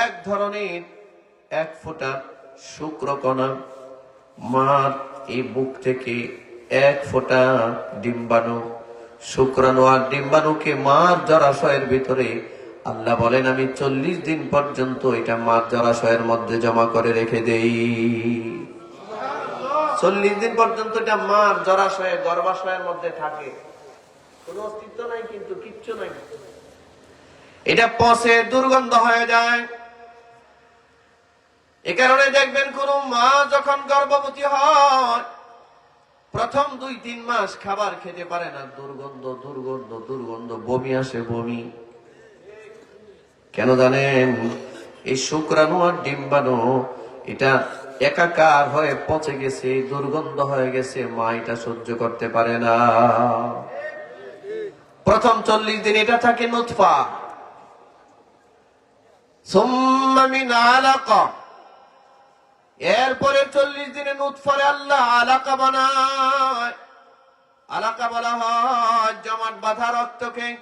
এক ধরনের এক ফোঁটা শুক্রকণা মার এই বুক থেকে এক ফোঁটা ডিম্বাণু। শুক্রাণু আর ডিম্বাণুকে মার জলাশয়ের ভিতরে। আল্লাহ বলেন, আমি চল্লিশ দিন পর্যন্ত এটা মার জলাশয়ের মধ্যে জমা করে রেখে দেই। চল্লিশ দিন পর্যন্ত এটা মার জলাশয়ে গর্ভাশয়ের মধ্যে থাকে। কোনো অস্তিত্ব নাই কিন্তু কিচ্ছু নাই। এটা পচে দুর্গন্ধ হয়ে যায়। এ কারণে দেখবেন কোন মা যখন গর্ভবতী হয়, প্রথম দুই তিন মাস খাবার খেতে পারে না। দুর্গন্ধ দুর্গন্ধ দুর্গন্ধ, বমি আসে, বমি। কেন জানেন? এই শুক্রাণু আর ডিম্বাণু, এটা একাকার হয়ে পচে গেছে, দুর্গন্ধ হয়ে গেছে, মা এটা সহ্য করতে পারে না। প্রথম চল্লিশ দিন এটা থাকে নুৎফা সুম্মা মিন আলাকা এরপরে চল্লিশ দিনে নুৎফরে আল্লাহ আলাকা বানায়। আলাকা বলা হয় জমাট বাঁধা রক্তকে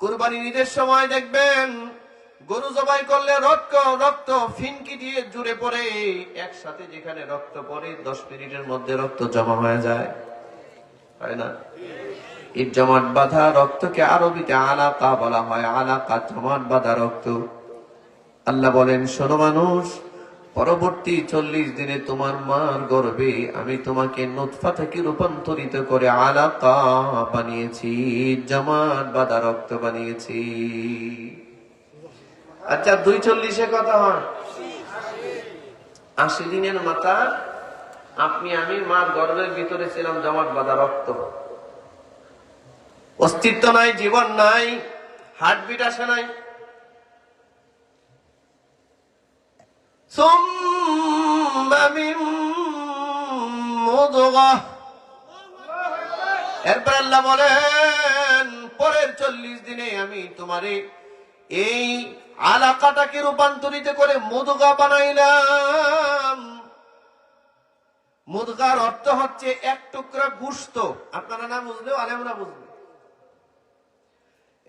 কুরবানি ঈদের সময় দেখবেন, গরু জবাই করলে রক্ত রক্ত ফিনকি দিয়ে জুড়ে পড়ে। একসাথে যেখানে রক্ত পড়ে, দশ মিনিটের মধ্যে রক্ত জমা হয়ে যায়। হয় না? এই জমাট বাঁধা রক্তকে আরবিতে আলাকা বলা হয়, আলাকা জমাট বাঁধা রক্ত। আল্লাহ বলেন, শোনো মানুষ পরবর্তী চল্লিশ দিনে তোমার মার গর্বে আমি তোমাকে নুৎফা থেকে রূপান্তরিত করে আলাকা বানিয়েছি, জমাট বাঁধা রক্ত বানিয়েছি। আচ্ছা দুই চল্লিশে কথা হয়? আশি দিনের মাথা, আপনি, আমি, মার গর্ভের ভিতরে ছিলাম, জমাট বাঁধা রক্ত। অস্তিত্ব নাই, জীবন নাই, হার্টবিট আসে নাই। ثم من مضغة এরপর আল্লাহ বলেন পরের চল্লিশ দিনে আমি তোমারে এই আলাকাটাকে রূপান্তরিত করে মুদগা বানাইলাম মুদগার অর্থ হচ্ছে এক টুকরা গুস্ত আপনারা না বুঝলেও আলেমরা বুঝবে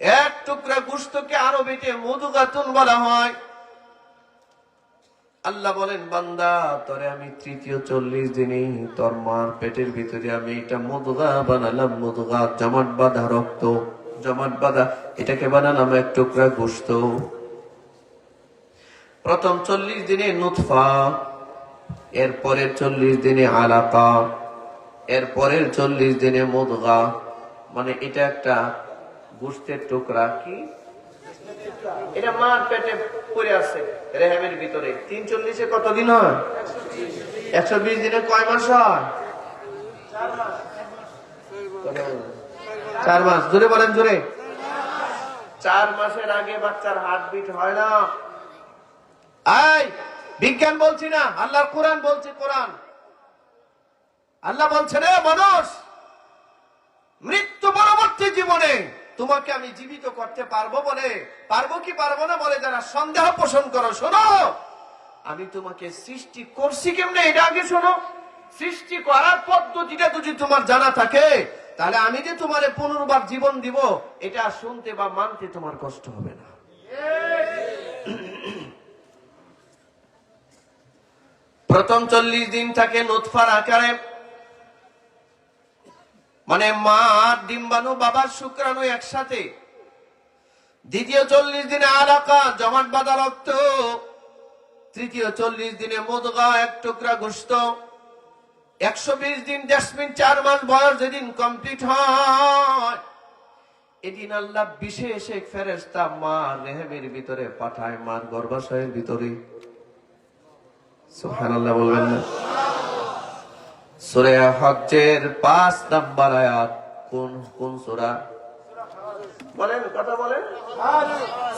এক টুকরা গুস্তকে আরবিতে মুদগাতুন বলা হয় আল্লাহ বলেন, বান্দা, তরে আমি তৃতীয় চল্লিশ দিনে তোর মার পেটের ভিতরে আমি এটা মধুগা বানালাম, মধুগা জমাট বাঁধা রক্ত, জমাট বাঁধা, এটাকে বানালাম এক টুকরা গোস্ত। প্রথম চল্লিশ দিনে নুৎফা এর পরের চল্লিশ দিনে আলাকা এর পরের চল্লিশ দিনে মধুগা মানে এটা একটা গোস্তের টুকরা কি? এটা মার পেটে পড়ে আছে রেহামের ভিতরে। তিন চল্লিশে কতদিন হয়? একশো বিশ দিনে কয় মাস হয়? চার মাস। জোরে বলেন, জোরে। চার মাসের আগে বাচ্চার হার্টবিট হয় না। আই বিজ্ঞান বলছি না, আল্লাহর কোরআন বলছে কোরআন। আল্লাহ বলছে রে মানুষ, মৃত্যু পরবর্তী জীবনে তোমাকে আমি জীবিত করতে পারব বলে, পারব কি পারব না বলে যারা সন্দেহ পোষণ করো, শোনো। আমি তোমাকে সৃষ্টি করছি কেমনে? এটা আগে শোনো। সৃষ্টি করার পদ্ধতিটা যদি তোমার জানা থাকে, তাহলে আমি যে তোমারে পুনর্বার জীবন দিব, এটা শুনতে বা মানতে তোমার কষ্ট হবে না। প্রথম চল্লিশ দিন থাকে নোৎফার আকারে। মানে মা আর ডিম্বাণু বাবার শুক্রাণু একসাথে। দ্বিতীয় চল্লিশ দিনে আলাকা, জমাট বাঁধা রক্ত। তৃতীয় চল্লিশ দিনে মদগা এক টুকরা গোস্ত। একশো বিশ দিন জাসমিন চার মাস বয়স যেদিন কমপ্লিট হয়। এদিন আল্লাহ বিশেষ এক ফেরেস্তা মা রেহেমের ভিতরে পাঠায়, মার গর্ভাশয়ের ভিতরে। সুবহানাল্লাহ বলবেন না। সুরে হজ্জের পাঁচ নাম্বার আয়াত। কোন কোন সুরা? বলেন কথা বলেন।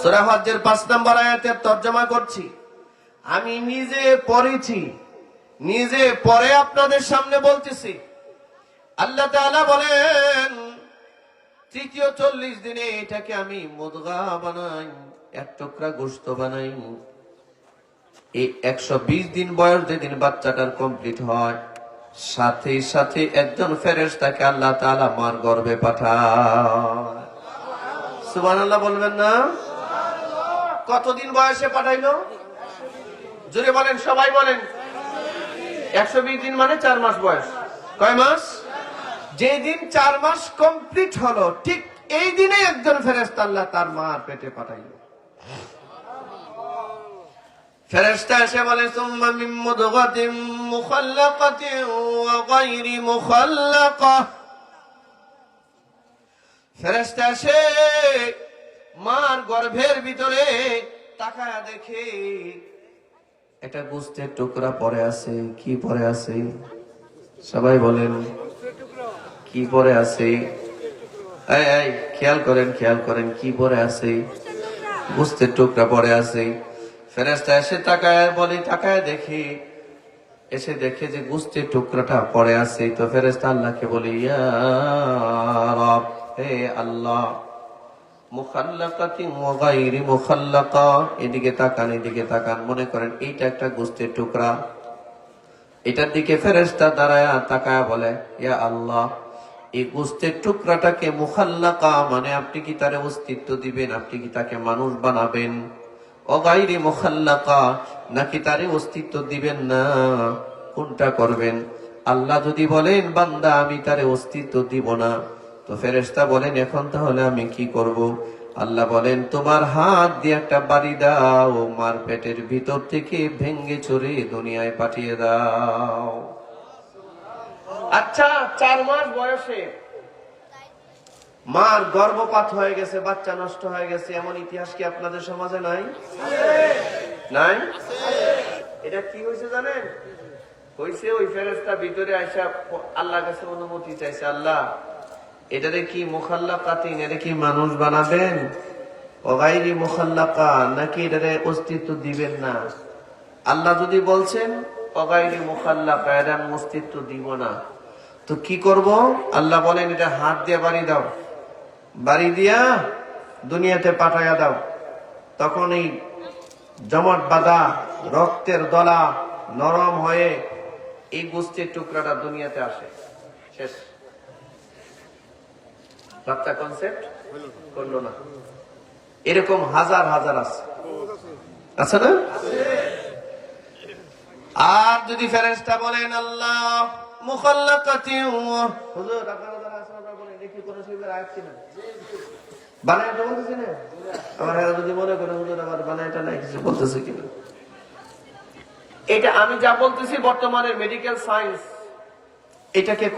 সুরা হজ্জের পাঁচ নাম্বার আয়াতের তর্জমা করছি। আমি নিজে পড়েছি নিজে পরে আপনাদের সামনে বলতেছি। আল্লাহ তাআলা বলেন তৃতীয় চল্লিশ দিনে এটাকে আমি মুদগা বানাই এক টুকরা গোস্ত বানাই। এই একশো বিশ দিন বয়স যেদিন বাচ্চাটার কমপ্লিট হয় সাথে সাথে একজন ফেরেস তাকে আল্লাহ তালা মার গর্বে পাঠায়। সুবান আল্লাহ বলবেন না? কতদিন বয়সে পাঠাইলো? জুড়ে বলেন, সবাই বলেন। একশো বিশ দিন মানে চার মাস বয়স। কয় মাস? যেদিন চার মাস কমপ্লিট হলো, ঠিক এই দিনে একজন ফেরেস্তা আল্লাহ তার মার পেটে পাঠাইল। ফেরেস্তা এসে বলে, সুম্মা মিন মুদগাতিন মুখাল্লাকাতিন ওয়া গায়রি মুখাল্লাকা। ফেরেস্তা এসে মার গর্ভের ভিতরে তাকায়া দেখে একটা গুস্তের টুকরা পরে আছে, কি পরে আছে? সবাই বলেন, কি পরে আছে? খেয়াল করেন খেয়াল করেন, কি পরে আছে? গুস্তের টুকরা পরে আছে। ফেরেস্তা এসে তাকায়, বলি, তাকায় দেখি। এসে দেখে যে গুস্তির টুকরাটা পড়ে আছে। তো ফেরেস্তা আল্লাহকে বলি, ইয়া রব, হে আল্লাহ এদিকে তাকান এদিকে তাকান, মনে করেন এইটা একটা গোস্তের টুকরা। এটার দিকে বলে, ইয়া আল্লাহ, এই গোস্তের টুকরাটাকে মানে আপনি কি তার অস্তিত্ব দিবেন? আপনি কি তাকে মানুষ বানাবেন? অগাইরি মুখাল্লাকা, নাকি তারে অস্তিত্ব দিবেন না? কোনটা করবেন? আল্লাহ যদি বলেন, বান্দা, আমি তারে অস্তিত্ব দিব না। তো ফেরেশতা বলেন, এখন তাহলে আমি কি করব? আল্লাহ বলেন, তোমার হাত দিয়ে একটা বাড়ি দাও, মার পেটের ভিতর থেকে ভেঙ্গে চড়ে দুনিয়ায় পাঠিয়ে দাও। আচ্ছা চার মাস বয়সে মার গর্ভপাত হয়ে গেছে, বাচ্চা নষ্ট হয়ে গেছে, এমন ইতিহাস কি আপনাদের সমাজে নাই? নাই? এটা কি হয়েছে জানেন? হয়েছে ওই ফেরেস্তা ভিতরে আইসা আল্লাহ কাছে অনুমতি চাইছে, আল্লাহ এটারে কি মুখাল্লা কাতিন এটা কি মানুষ বানাবেন? অগাইরি মুখাল্লাকা, নাকি এটারে অস্তিত্ব দিবেন না? আল্লাহ যদি বলছেন অগাইরি মুখাল্লাকা এটা আমি অস্তিত্ব দিব না। তো কি করব? আল্লাহ বলেন, এটা হাত দিয়ে বাড়ি দাও। বাড়ি দিয়া দুনিয়াতে পাঠাইয়া দাও। তখন এই জমট বাঁধা, রক্তের দলা নরম হয়ে এই গোষ্ঠীর টুকরাটা দুনিয়াতে আসে। শেষ। বাচ্চা কনসেপ্ট করল না। এরকম হাজার হাজার আছে। আছে না? আর যদি ফেরেশতা বলেন, আল্লাহ মুখাল্লাকাতি হুজুর, আপনারা যারা আছেন, আপনারা বলেন, দেখি কোন শরীফের আয়াত কিনা এটাকে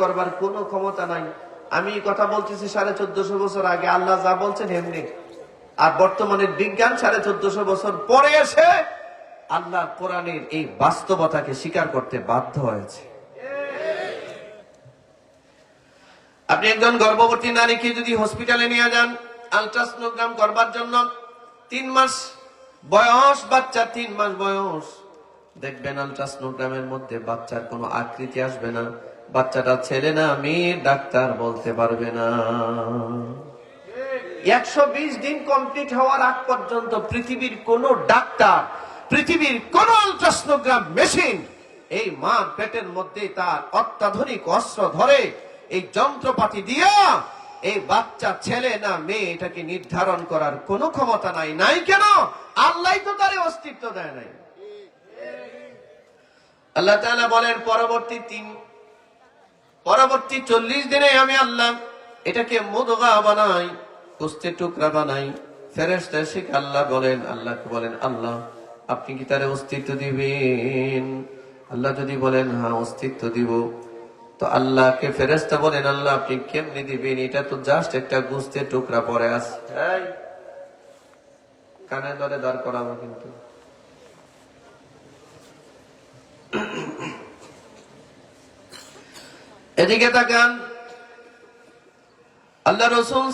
করবার কোনো ক্ষমতা নাই। আমি কথা বলতেছি সাড়ে চোদ্দশো বছর আগে, আল্লাহ যা বলছেন এমনি। আর বর্তমানের বিজ্ঞান সাড়ে চোদ্দশো বছর পরে এসে আল্লাহ কোরআনের এই বাস্তবতাকে স্বীকার করতে বাধ্য হয়েছে। আপনি একজন গর্ভবতী নারীকে যদি হসপিটালে নিয়ে যান আলট্রাসনোগ্রাম করবার জন্য তিন মাস বয়স, বাচ্চা তিন মাস বয়স। দেখবেন আলট্রাসনোগ্রামের মধ্যে বাচ্চার কোনো আকৃতি আসবে না। বাচ্চাটা ছেলে না, মেয়ে, ডাক্তার বলতে পারবে না। একশো বিশ দিন কমপ্লিট হওয়ার আগ পর্যন্ত পৃথিবীর কোন ডাক্তার, পৃথিবীর কোন আলট্রাসনোগ্রাম মেশিন এই মা পেটের মধ্যে তার অত্যাধুনিক অস্ত্র ধরে এই যন্ত্রপাতি দিয়া এই বাচ্চা, ছেলে না মেয়ে এটাকে নির্ধারণ করার কোনো ক্ষমতা নাই। নাই কেন? আল্লাহ তো তার অস্তিত্ব দেয় নাই। আল্লাহ বলেন, পরবর্তী তিন, পরবর্তী চল্লিশ দিনে আমি আল্লাহ এটাকে মুদগা বানাই কুস্তে টুকরা বানাই। ফেরেস্তা আল্লাহ বলেন, আল্লাহকে বলেন, আল্লাহ, আপনি কি তার অস্তিত্ব দিবেন? আল্লাহ যদি বলেন হ্যাঁ অস্তিত্ব দিব। তো আল্লাহকে ফেরেস্তা বলেন, আল্লাহ, আপনি কেমনি দিবেন? এটা তো জাস্ট একটা গুস্তে টুকরা পরে আছে। কানে ধরে দাঁড় করাবো কিন্তু। এদিকে তাকান। আল্লাহ রসুল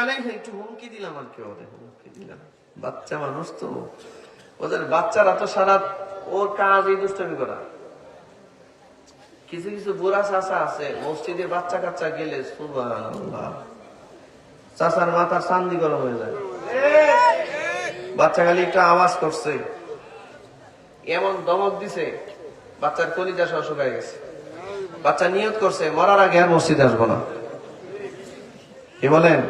আলাইহি একটু হুমকি দিলাম আর কি ওদের হুমকি দিলাম। বাচ্চা মানুষ তো, ওদের বাচ্চারা তো সারা ওর কাজ এই দুষ্টমি করা। কিছু কিছু বুড়া চাষা আছে মসজিদে বাচ্চা কাচ্চা গেলে চাষার মাথার চান্দি গরম হয়ে যায়। বাচ্চা খালি একটা আওয়াজ করছে। এমন দমক দিছে বাচ্চার কলিজা সহ শুকায় গেছে। বাচ্চা নিয়ত করছে মরার আগে আর মসজিদ আসব না। কি বলেন?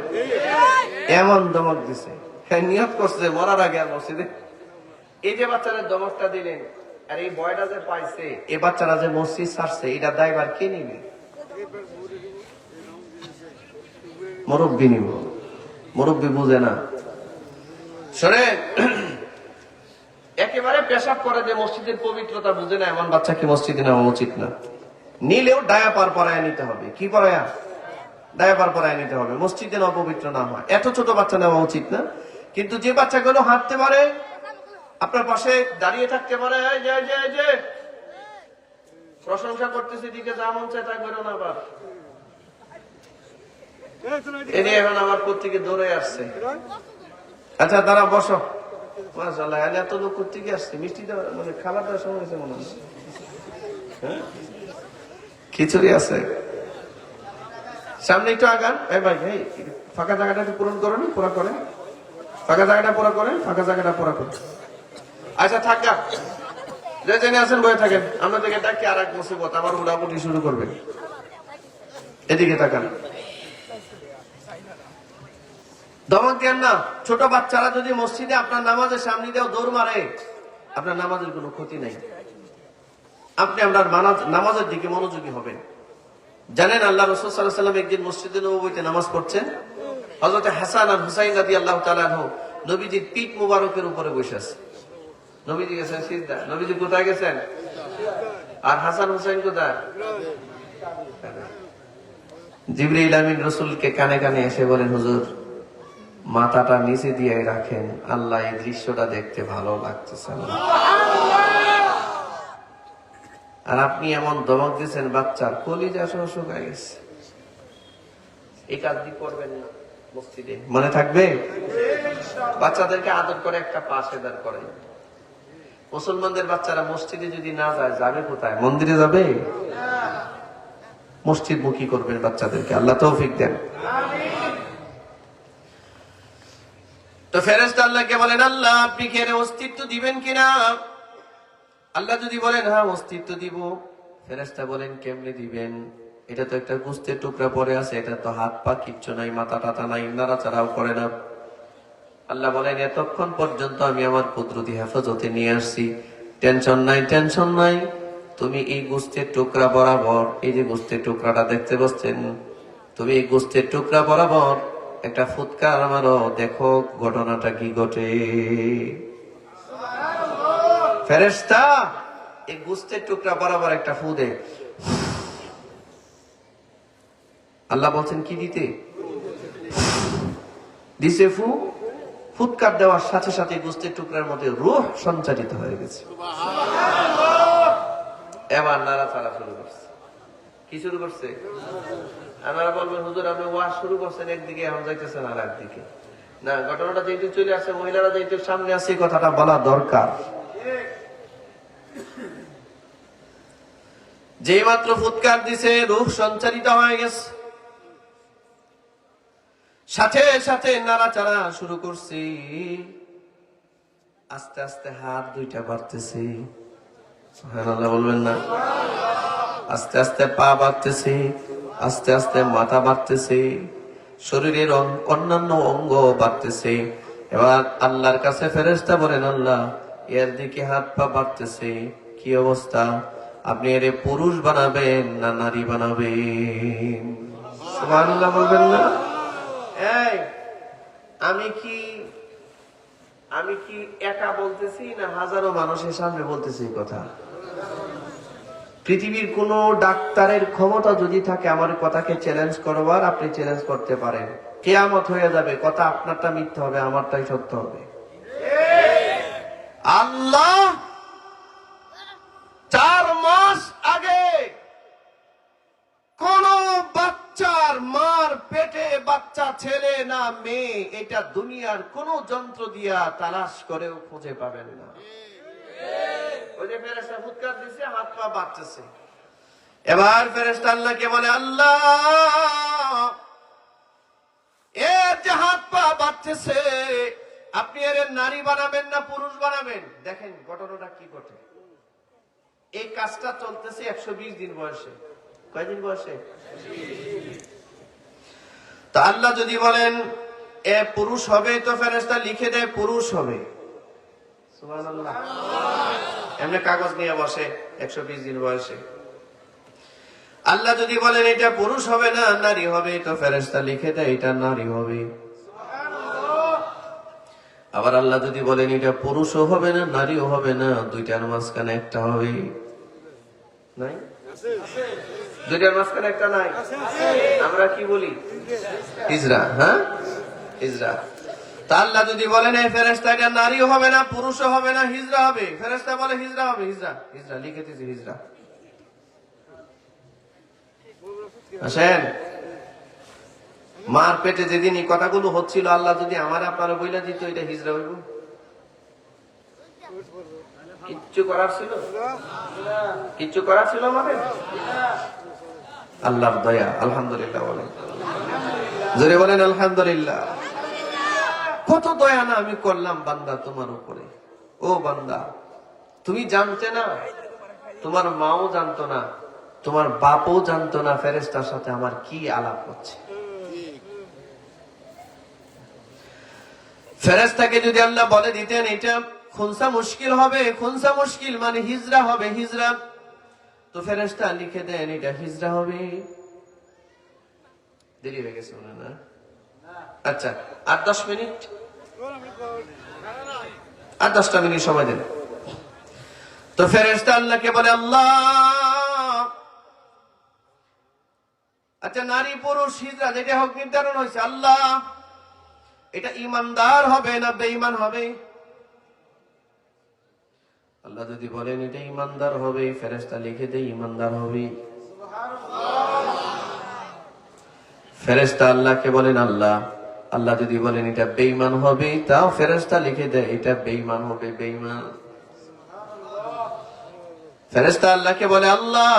এমন দমক দিছে। হ্যাঁ, নিয়ত করছে মরার আগে আর মসজিদে এই যে বাচ্চারা দমকটা দিলেন আর এই বয়টা যে পাইছে এই বাচ্চারা যে মসজিদ ছাড়ছে এটা দায়বার কে নিবে? মুরব্বী নিব। মুরব্বী বুঝে না। শোনেন একেবারে পেশাব করে যে মসজিদের পবিত্রতা বুঝে না এমন বাচ্চাকে মসজিদে নেওয়া উচিত না? নিলেও ডায়া পার পরায় নিতে হবে। কি পরায়া? ডায়া পার পরায় নিতে হবে। মসজিদে না অপবিত্র না হয়। এত ছোট বাচ্চা নেওয়া উচিত না। কিন্তু যে বাচ্চাগুলো হাঁটতে পারে আপনার পাশে দাঁড়িয়ে থাকতে পারে প্রশংসা করতেছি দিকে যা মন চায় তা করো না আবার এখন দৌড়ে আসছে। আচ্ছা তারা বসো। এত লোক আসছে। মানে মনে হয়। হ্যাঁ? খিচুড়ি আছে। সামনে একটু আগান। ভাই ফাঁকা জায়গাটা একটু পূরণ করেন, পুরা করেন। ফাঁকা জায়গাটা পুরা করেন, ফাঁকা জায়গাটা পুরা করেন। আচ্ছা থাকা, যে। জেনে আছেন বয়ে থাকেন। আমরা থেকে ডাকি আর এক মুসিবত, আবার উড়াউড়ি শুরু করবেন এদিকে তাকান। দমক দেন না? ছোট বাচ্চারা যদি মসজিদে আপনার নামাজের সামনে দিয়েও দৌড় মারে, আপনার নামাজের কোনো ক্ষতি নাই। আপনি আপনার নামাজের দিকে মনোযোগী হবেন। জানেন আল্লাহ রসুল একদিন মসজিদে নবীতে নামাজ পড়ছেন? হজরত হাসান আর হুসাইন রাদি আল্লাহ তালাহ নবীজির পিঠ মুবারকের উপরে বসে আছে। নবীজি গেছেন সিদ্ধা নবীজি কোথায় গেছেন? আর হাসান হুসাইন কোথায়? জিবরিল আমিন রসুলকে কানে কানে এসে বলেন, হুজুর, মাথাটা নিচে দিয়ে রাখেন। আল্লাহ এই দৃশ্যটা দেখতে ভালো লাগতেছে আর আপনি এমন দমক দিয়েছেন, বাচ্চার কলিজা সহ শুকায় গেছে। এই কাজটি করবেন না মসজিদে। মনে থাকবে? বাচ্চাদেরকে আদর করে একটা পাশে দাঁড় করে মুসলমানদের বাচ্চারা মসজিদে যদি না যায়, যাবে কোথায়? মন্দিরে যাবে? মসজিদ মুখী করবেন বাচ্চাদেরকে। আল্লাহ তৌফিক দেন। তো ফেরেস্তা আল্লাহকে বলেন, আল্লাহ, আপনি কি অস্তিত্ব দিবেন কিনা? আল্লাহ যদি বলেন হ্যাঁ অস্তিত্ব দিব। ফেরেস্তা বলেন, কেমনে দিবেন? এটা তো একটা গুস্তের টুকরা পরে আছে, এটা তো হাত পা কিচ্ছু নাই মাথা টাতা নাই, নাড়াচাড়াও করে না। আল্লাহ বলেন, এতক্ষণ পর্যন্ত আমি আমার কুদরতি হেফাজতে নিয়ে আসছি। টেনশন নাই টেনশন নাই। তুমি এই গোস্তের টুকরা বরাবর, এই যে গোস্তের টুকরাটা দেখতে পাচ্ছেন, তুমি এই গোস্তের টুকরা বরাবর একটা ফুৎকার আমারও দেখো ঘটনাটা কি ঘটে। ফেরেস্তা এই টুকরা বরাবর একটা ফু আল্লাহ বলছেন, কি দিতে? দিছে ফু? ফুৎকার দেওয়ার সাথে সাথে গোস্তের টুকরার মধ্যে রুহ সঞ্চারিত হয়ে গেছে। এবার নাড়াচাড়া শুরু করছে। কি শুরু করছে? আপনারা বলবেন হুজুর আপনি ওয়াজ শুরু করছেন একদিকে এখন যাইতেছেন আর একদিকে। না ঘটনাটা যেহেতু চলে আসছে মহিলারা যেহেতু সামনে এই কথাটা বলা দরকার। যে মাত্র ফুৎকার দিছে রূপ সঞ্চারিত হয়ে গেছে। সাথে সাথে নাড়াচাড়া শুরু করছি। আস্তে আস্তে হাত দুইটা বাড়তেছি। বলবেন না? আস্তে আস্তে পা বাড়তেছি, আস্তে আস্তে মাথা বাড়তেছে, শরীরের অন্যান্য অঙ্গ বাড়তেছে। এবার আল্লাহর কাছে ফেরেস্তা বলেন, আল্লাহ, এর দিকে হাত পা বাড়তেছে, কি অবস্থা? আপনি এর পুরুষ বানাবেন না নারী বানাবেন? বলবেন না? আমি কি আমি কি একা বলতেছি না হাজারো মানুষের সামনে বলতেছি কথা? পৃথিবীর কোন ডাক্তারের ক্ষমতা যদি থাকে, আমার কথাকে চ্যালেঞ্জ করবার আপনি চ্যালেঞ্জ করতে পারেন। কেয়ামত হয়ে যাবে, কথা আপনারটা মিথ্যা হবে, আমারটাই সত্য হবে। আল্লাহ, চার মাস আগে কোন বাচ্চার মার পেটে বাচ্চা ছেলে না মেয়ে, এটা দুনিয়ার কোন যন্ত্র দিয়া তালাশ করেও খুঁজে পাবেন না। ওই যে দিছে, হাত পা বাড়তেছে। এবার ফেরেশতা আল্লাহকে বলে, আল্লাহ এর যে হাত পা বাড়তেছে, আপনি এর নারী বানাবেন না পুরুষ বানাবেন? দেখেন ঘটনাটা কি ঘটে। এই কাজটা চলতেছে একশো বিশ দিন বয়সে। কয়দিন বয়সে? তা আল্লাহ যদি বলেন, এ পুরুষ হবে, তো ফেরেস্তা লিখে দেয়, পুরুষ হবে। এমনি কাগজ নিয়ে বসে, একশো বিশ দিন বয়সে। আল্লাহ যদি বলেন, এটা পুরুষ হবে না, নারী হবে, তো ফেরেস্তা লিখে দেয়, এটা নারী হবে। আবার আল্লাহ যদি বলেন, এটা পুরুষও হবে না, নারীও হবে না দুইটার মাঝখানে একটা হবে। নাই? দুইটার মাঝখানে একটা নাই, আমরা কি বলি? হিজরা হ্যাঁ? হিজরা। আল্লাহ যদি বলেন, এই ফেরেস্তা এটা নারীও হবে না, পুরুষও হবে না, হিজরা হবে। ফেরেস্তা বলে, হিজরা হবে, হিজরা হিজরা। লিখে দিয়েছি হিজরা। আসেন? মার পেটে যেদিন এই কথাগুলো হচ্ছিল, আল্লাহ যদি আমার আপনারা বইলা দিত, এটা হিজরা হইব? কিচ্ছু করার ছিল? কিচ্ছু করার ছিল আমাদের আল্লাহর দয়া, আলহামদুলিল্লাহ বলেন। জোরে বলেন, আলহামদুলিল্লাহ। কত দয়া না আমি করলাম বান্দা তোমার উপরে। ও বান্দা, তুমি জানতে না, তোমার মাও জানতো না, তোমার বাপও জানতো না ফেরেস্তার সাথে আমার কি আলাপ হচ্ছে। ফেরেস্তাকে যদি আল্লাহ বলে দিতেন, এটা খুনসা মুশকিল হবে, খুনসা মুশকিল মানে হিজরা হবে, হিজরা। তো ফেরেস্তা লিখে দেন, এটা হিজরা হবে। দেরি হয়ে গেছে না? আচ্ছা আর দশ মিনিট? আর দশটা মিনিট সময় দেন। তো ফেরেস্তা আল্লাহকে বলে, আল্লাহ! আচ্ছা নারী, পুরুষ, হিজরা, যেটা হোক নির্ধারণ হয়েছে, আল্লাহ! এটা ইমানদার হবে না বেঈমান হবে? আল্লাহ যদি বলেন, এটা ইমানদার হবে ফেরেস্তা লিখে দেয় ইমানদার হবে ফেরেস্তা আল্লাহকে বলেন, আল্লাহ আল্লাহ যদি বলেন, এটা বেঈমান হবে তাও ফেরেস্তা লিখে দেয়, এটা বেঈমান হবে, বেঈমান ফেরেস্তা আল্লাহকে বলে, আল্লাহ,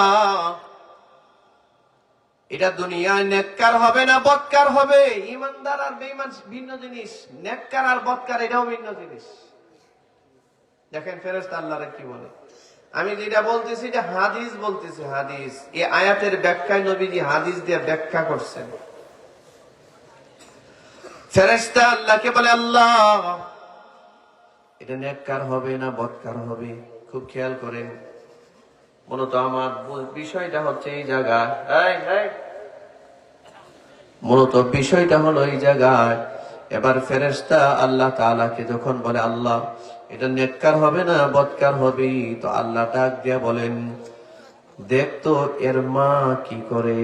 এটা দুনিয়ায় নেককার হবে না বৎকার হবে? ইমানদার আর বেঈমান ভিন্ন জিনিস। নেককার আর বৎকার এটাও ভিন্ন জিনিস। দেখেন ফেরেস্তা আল্লাহরা কি বলে? আমি যেটা বলতেছি যে হাদিস বলতেছি, হাদিস। এই আয়াতের ব্যাখ্যায় নবীজি হাদিস দিয়ে ব্যাখ্যা করছেন। ফেরেস্তা আল্লাহকে বলে, আল্লাহ, এটা নেককার হবে না বৎকার হবে? খুব খেয়াল করেন। মূলত আমার বিষয়টা হচ্ছে এই জায়গা। মূলত বিষয়টা হলো এই জায়গায়। এবার ফেরেস্তা আল্লাহ তাআলাকে যখন বলে, আল্লাহ এটা নেককার হবে না বৎকার হবে তো আল্লাহ ডাক দিয়া বলেন, দেখ তো এর মা কি করে।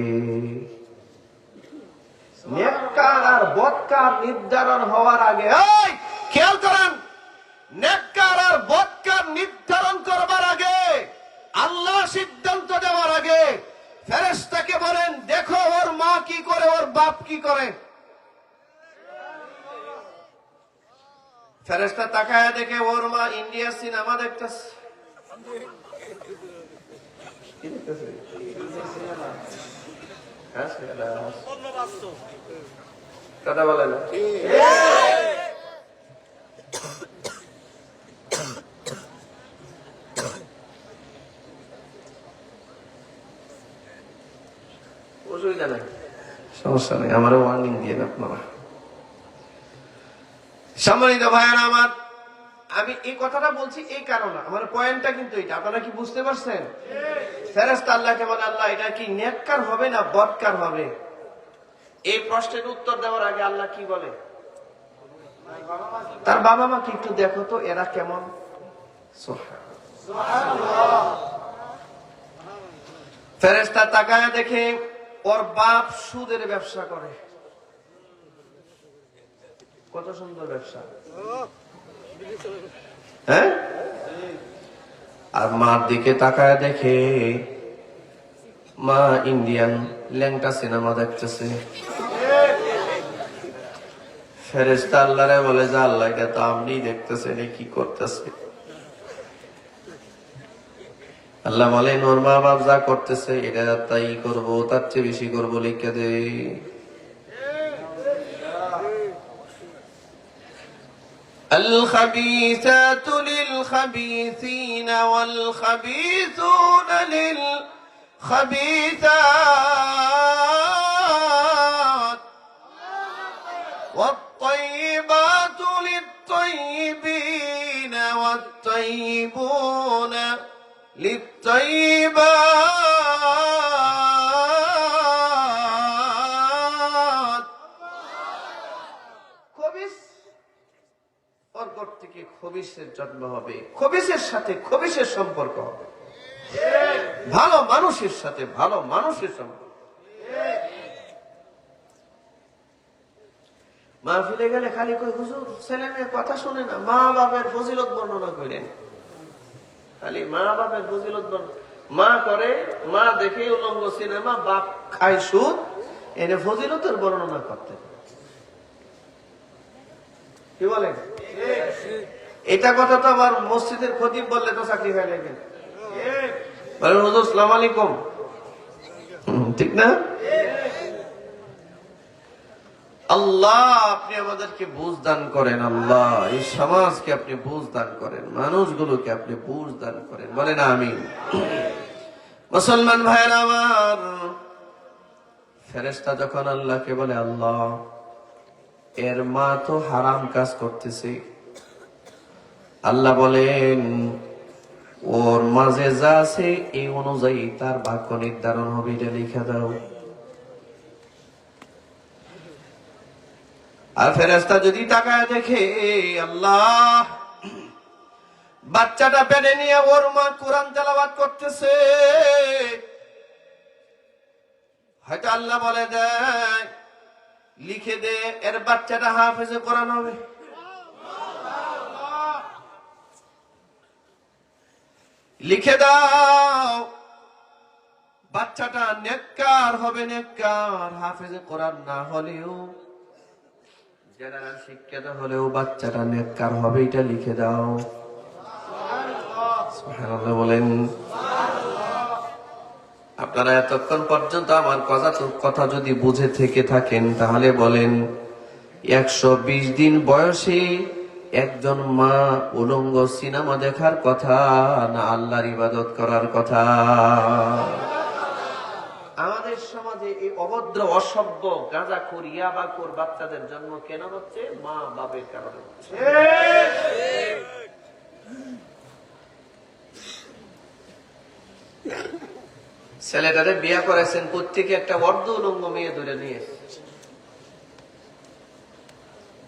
আর নির্ধারণ আগে খেয়াল করেন আর নির্ধারণ করবার আগে সিদ্ধান্ত আগে বলেন, দেখো ওর মা কি করে, ওর বাপ কি করে। ফেরেশতা তাকায় দেখে ওর মা ইন্ডিয়া সিনেমা দেখতেছে? হ্যাঁ। কথা বলে না অসুবিধা নাই সমস্যা নেই আমারও ওয়ার্নিং দিয়ে আপনারা সম্মানিত ভাইয়ারা আমার, আমি এই কথাটা বলছি এই কারণে। আমার পয়েন্টটা কিন্তু এটা আপনারা কি বুঝতে পারছেন? ফেরেস্তা আল্লাহকে বলে, আল্লাহ, এটা কি নেককার হবে না বদকার হবে? এই প্রশ্নের উত্তর দেওয়ার আগে আল্লাহ কি বলে? তার বাবা মা কি একটু দেখো তো, এরা কেমন? ফেরেস্তা তাকায় দেখে, ওর বাপ সুদের ব্যবসা করে। কত সুন্দর ব্যবসা। হ্যাঁ? আর মার দিকে তাকায় দেখে মা ইন্ডিয়ান ল্যাংটা সিনেমা দেখতেছে। ফেরেস্তা আল্লাহরে বলে, যে আল্লাহ, এটা তো আপনি দেখতেছেন কি করতেছে? আল্লাহ বলেন ওর মা বাপ যা করতেছে, এটা তাই করব, তার চেয়ে বেশি করব লিখে দে। الخبيثات للخبيثين والخبيثون للخبيثات والطيبات للطيبين والطيبون للطيبات খবিসের জন্ম হবে, খবিসের সাথে খবিসের সম্পর্ক হবে। ভালো মানুষের সাথে ভালো মানুষের সম্পর্ক। মাহফিলে গেলে খালি কই, হুজুর, ছেলে মেয়ে কথা শুনে না, মা বাপের ফজিলত বর্ণনা করেন খালি মা বাপের ফজিলত মা করে, মা দেখে উলঙ্গ সিনেমা, বাপ খায় সুদ, এনে ফজিলতের বর্ণনা করতে। কি বলেন? এটা কথা তো আবার মসজিদের খতিব বললে তো চাকরি হয় আলাইকুম। হুম, ঠিক না? আল্লাহ আপনি আমাদেরকে বুঝ দান করেন আল্লাহ। এই সমাজকে আপনি বুঝ দান করেন মানুষগুলোকে আপনি বুঝ দান করেন। বলেন আমি মুসলমান ভাইয়ের আমার ফেরেস্তা যখন আল্লাহকে বলে আল্লাহ এর মা তো হারাম কাজ করতেছে। আল্লাহ বলেন, ওর মাঝে যা আছে, এই অনুযায়ী তার বাক্য নির্ধারণ হবে। এটা লিখে দাও। আর ফেরেস্তা যদি তাকায় দেখে, আল্লাহ, বাচ্চাটা পেটে নিয়ে ওর মা কোরআন তেলাবাদ করতেছে। হয়তো আল্লাহ বলে দেয়, লিখে দে, এর বাচ্চাটা হাফেজে কোরআন হবে। লিখে দাও। বাচ্চাটা নেককার হবে, নেককার। হাফেজে কোরআন না হলেও জেনারেল শিক্ষিত হলেও বাচ্চাটা নেককার হবে, এটা লিখে দাও। বলেন, আপনারা এতক্ষণ পর্যন্ত আমার কথা কথা যদি বুঝে থেকে থাকেন, তাহলে বলেন, একশো বিশ দিন বয়সে একজন মা উলঙ্গ সিনেমা দেখার কথা, না আল্লাহর ইবাদত করার কথা। আমাদের সমাজে এই অভদ্র, অসভ্য গাঁজা করিয়া বা কোর বাচ্চাদের জন্ম কেন হচ্ছে? মা বাবের কারণে হচ্ছে। ছেলেটারে বিয়ে করেছেন প্রত্যেকে একটা অর্ধ উলঙ্গ মেয়ে ধরে নিয়ে।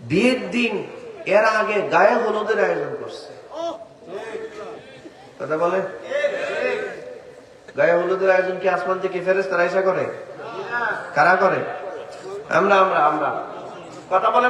বিয়ের দিন এর আগে গায়ে হলুদের আয়োজন করছে। কথা বলে? গায়ে হলুদের আয়োজন কি আসমান থেকে ফেরেস তারা করে? কারা করে? আমরা আমরা আমরা। কথা বলেন